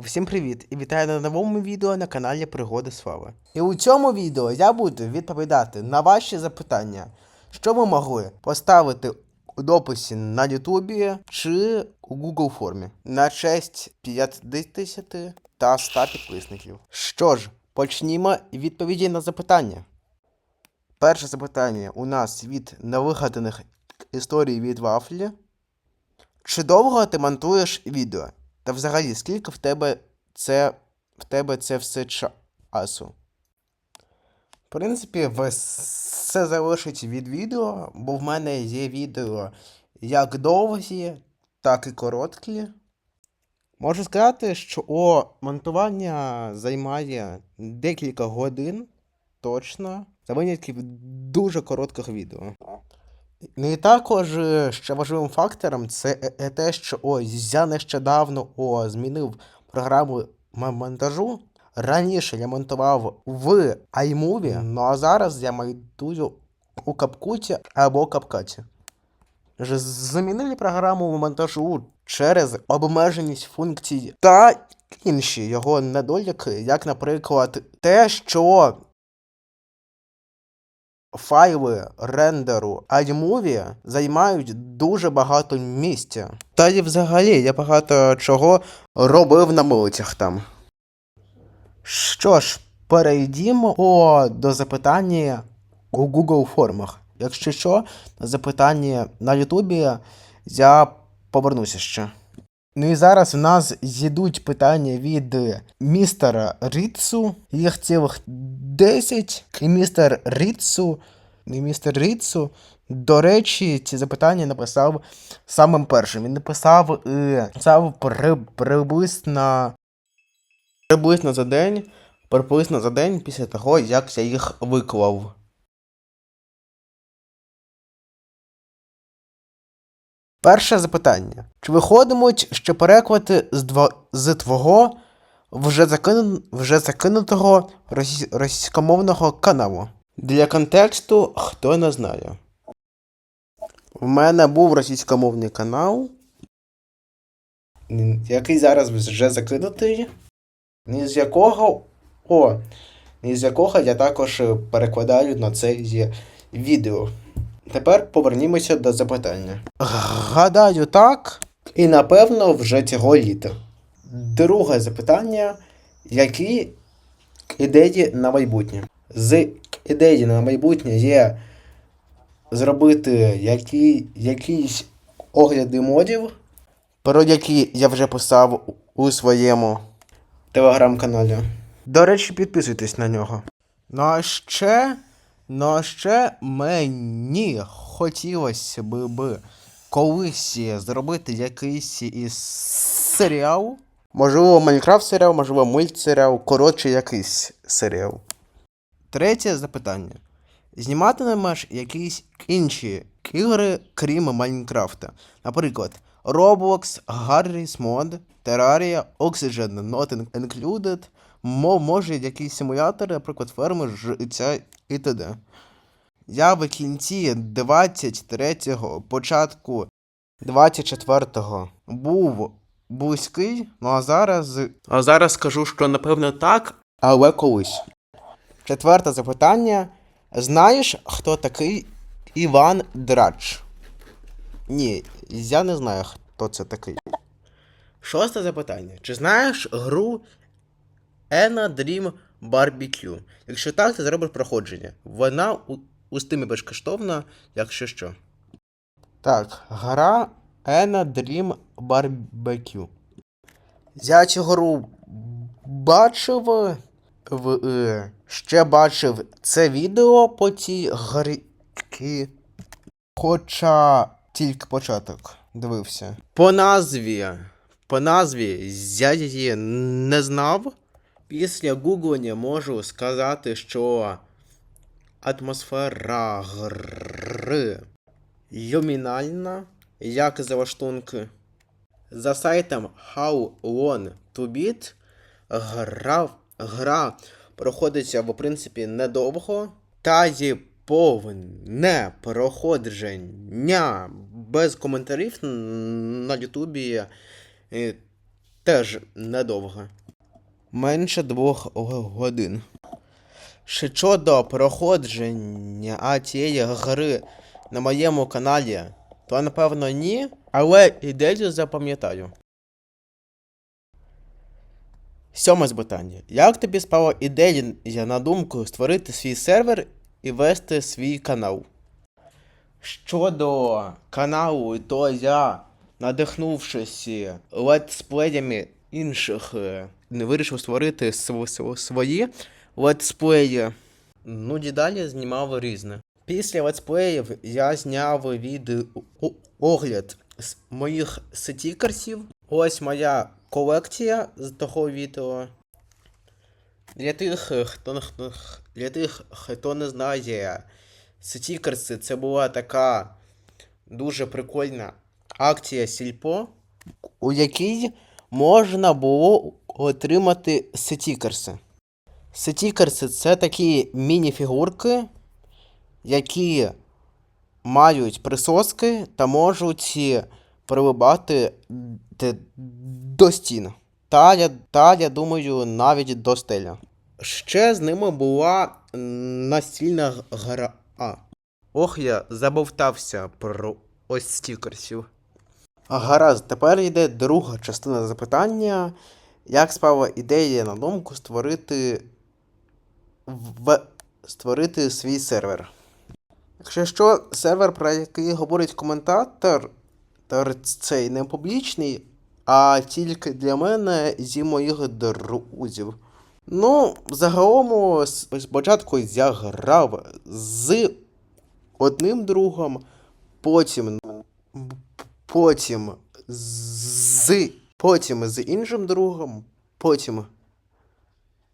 Всім привіт і вітаю на новому відео на каналі Пригоди Слави. І у цьому відео я буду відповідати на ваші запитання, що ви могли поставити у дописі на Ютубі чи у Google формі на честь 50 та 100 підписників. Що ж, почнімо відповіді на запитання. Перше запитання у нас від невигаданих історій від Вафлі. Чи довго ти монтуєш відео? Та взагалі, скільки в тебе це в тебе це все часу? В принципі, все залежить від відео, бо в мене є відео як довгі, так і короткі. Можу сказати, що о, монтування займає декілька годин точно, за винятків дуже коротких відео. Ну і також е, ще важливим фактором це е- е те, що ось я нещодавно о, змінив програму монтажу. Раніше я монтував в iMovie, ну а зараз я монтую у CapCut або. Ж- Замінили програму монтажу через обмеженість функцій та інші його недоліки, як, наприклад, те, що файли рендеру iMovie займають дуже багато місця. Та й взагалі я багато чого робив на милицях там. Що ж, перейдімо до запитання у Google формах. Якщо що, запитання на Ютубі я повернуся ще. Ну і зараз в нас йдуть питання від містера Ріцу. Їх цілих 10. І містер Ріцу. І містер Ріцу, до речі, ці запитання написав самим першим. Він написав, е, написав при, приблизно, приблизно за день. Приблизно за день після того, як я їх виклав. Перше запитання. Чи виходитимуть ще переклади з, дво... з твого вже, закину... вже закинутого росі... російськомовного каналу? Для контексту, хто не знає. В мене був російськомовний канал, який зараз вже закинутий, ні з якого. О, ні з якого я також перекладаю на це відео. Тепер повернімося до запитання. Гадаю, так. І напевно вже цього літа. Друге запитання: які ідеї на майбутнє? З ідеї на майбутнє є зробити які, якісь огляди модів, про які я вже писав у своєму телеграм-каналі. До речі, підписуйтесь на нього. Ну а ще, ну а ще мені хотілося би, колись зробити якийсь із серіал. Можливо, Майнкрафт серіал, можливо, мультсеріал, коротше, якийсь серіал. Третє запитання. Зніматимеш якісь інші ігри, крім Майнкрафта? Наприклад, Roblox, Garry's Mod, Terraria, Oxygen Not Included, може якісь симулятори, наприклад, ферми, життя і т.д. Я в кінці 23-го, початку 24-го був близький, ну а зараз. А зараз скажу, що напевно так, але колись. Четверте запитання. Знаєш, хто такий Іван Драч? Ні, я не знаю, хто це такий. Шосте запитання. Чи знаєш гру Ена Dream Barbecue? Якщо так, ти зробиш проходження. Вона у, Steam безкоштовна, якщо що. Так, гра Ена Dream Barbecue. Я цю гру бачив в, е, ще бачив це відео по цій грі. Хоча тільки початок дивився. По назві. По назві я її не знав. Після гуглення можу сказати, що атмосфера гри юмінальна, як за лаштунки. За сайтом How Long to Beat гра, гра проходиться в принципі недовго, та є повне проходження без коментарів на Ютубі е, теж недовго. Менше двох годин. Щодо проходження цієї гри на моєму каналі, то напевно ні, але ідею запам'ятаю. Сьоме запитання. Як тобі спала ідея на думку створити свій сервер і вести свій канал? Щодо каналу, то я, надихнувшись летсплеями інших, е, вирішив створити св- св- свої летсплеї. Ну, далі знімав різне. Після летсплеїв я зняв відео огляд з моїх стікерсів. Ось моя колекція з того відео. Для тих, хто, для тих, хто не знає, стікерси це була така дуже прикольна акція Сільпо, у якій можна було отримати стікерси. Стікерси це такі міні-фігурки, які мають присоски та можуть прилибати д- до стін. Та я, та, я думаю, навіть до стеля. Ще з ними була настільна гра. А. Ох, я забовтався про ось стікерсів. Гаразд, тепер йде друга частина запитання. Як спала ідея на думку створити в... створити свій сервер? Якщо що, сервер, про який говорить коментатор, то цей не публічний, а тільки для мене зі моїх друзів. Ну, загалом, спочатку я грав з одним другом, потім, потім з, потім з іншим другом, потім,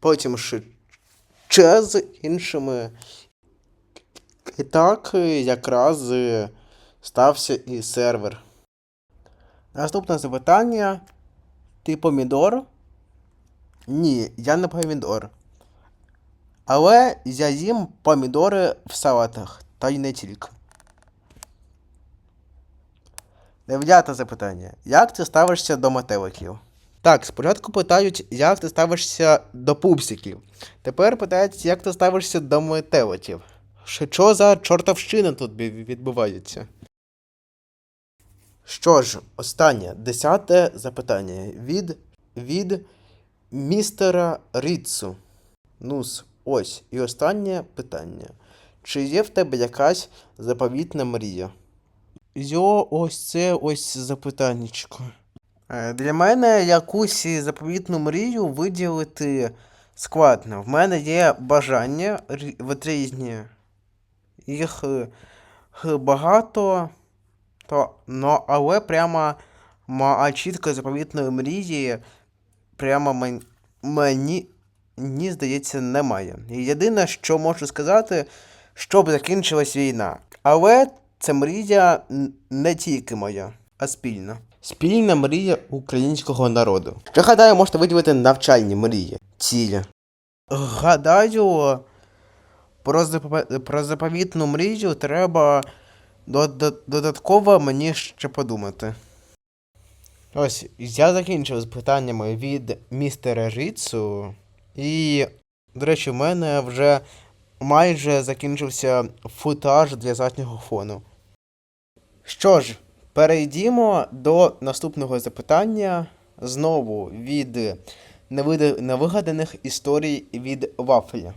потім ще з іншими. І так е, якраз е, стався і сервер. Наступне запитання. Ти помідор? Ні, я не помідор. Але я їм помідори в салатах, та й не тільки. Дев'яте запитання. Як ти ставишся до метеликів? Так, спочатку питають, як ти ставишся до пупсиків. Тепер питають, як ти ставишся до метеликів. Що за чортовщина тут відбувається? Що ж, останнє, десяте запитання від, від містера Ріцу. Нус, ось. І останнє питання. Чи є в тебе якась заповітна мрія? Йо, ось це ось запитаннячко. Е, Для мене якусь заповітну мрію виділити складно. В мене є бажання от різні. Їх е, багато, то, но, але прямо ма, чітко заповітної мрії прямо мен, мені, мені здається, немає. І єдине, що можу сказати, щоб закінчилась війна. Але це мрія не тільки моя, а спільна. Спільна мрія українського народу. Ще гадаю, можете виділити навчальні мрії. Цілі. Гадаю, про заповітну мрію треба додатково мені ще подумати. Ось, я закінчив з питаннями від містера Ріцу. І, до речі, в мене вже майже закінчився футаж для заднього фону. Що ж, перейдімо до наступного запитання знову від невигаданих історій від Вафля.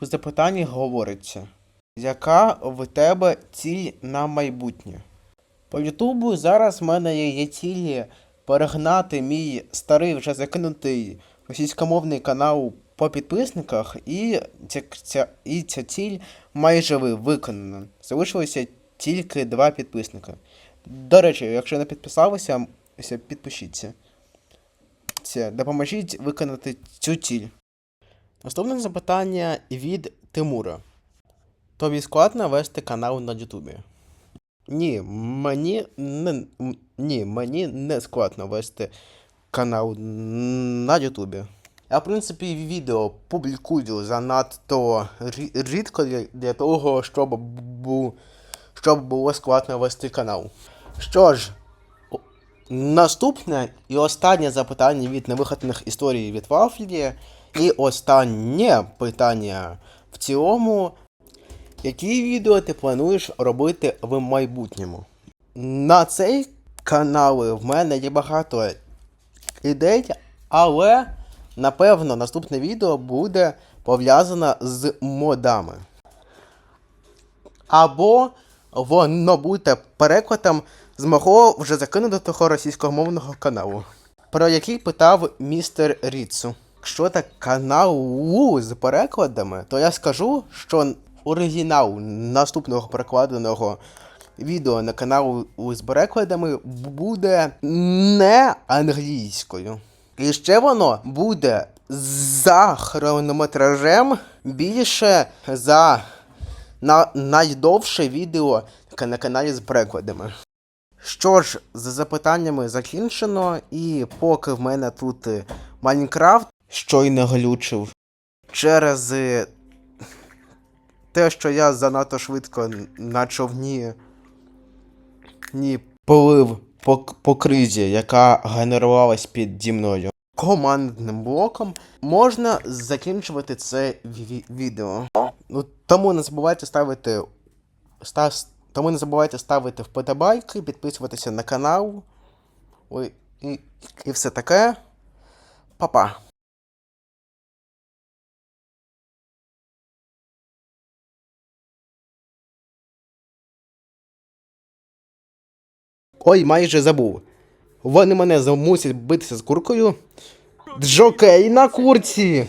У запитанні говориться, яка в тебе ціль на майбутнє? По Ютубу зараз в мене є цілі перегнати мій старий вже закинутий російськомовний канал по підписниках, і ця, ця, і ця ціль майже виконана. Залишилося тільки два підписника. До речі, якщо не підписалися, підпишіться. Це, допоможіть виконати цю ціль. Наступне запитання від Тимура. Тобі складно вести канал на Ютубі? Ні, мені не, ні, мені не складно вести канал на Ютубі. Я, в принципі, відео публікую занадто рідко для, того, щоб, бу, щоб було складно вести канал. Що ж, Наступне і останнє запитання від невихотних історій від Вафлі. І останнє питання в цілому. Які відео ти плануєш робити в майбутньому? На цей канал в мене є багато ідей, але напевно наступне відео буде пов'язане з модами. Або воно буде перекладом з мого вже закинутого російськомовного каналу, про який питав містер Ріцу. Якщо так каналу з перекладами, то я скажу, що оригінал наступного перекладеного відео на каналу з перекладами буде не англійською. І ще воно буде за хронометражем більше за на найдовше відео на каналі з перекладами. Що ж, з запитаннями закінчено, і поки в мене тут е, Майнкрафт щойно глючив через е, те, що я занадто швидко на човні ні полив по, по кризі, яка генерувалась піді мною. Командним блоком можна закінчувати це відео. Ну, тому не забувайте ставити. Став, тому не забувайте ставити вподобайки, підписуватися на канал. Ой, і, і все таке. Па-па. Ой, майже забув. Вони мене замусять битися з куркою. Джокей на курці!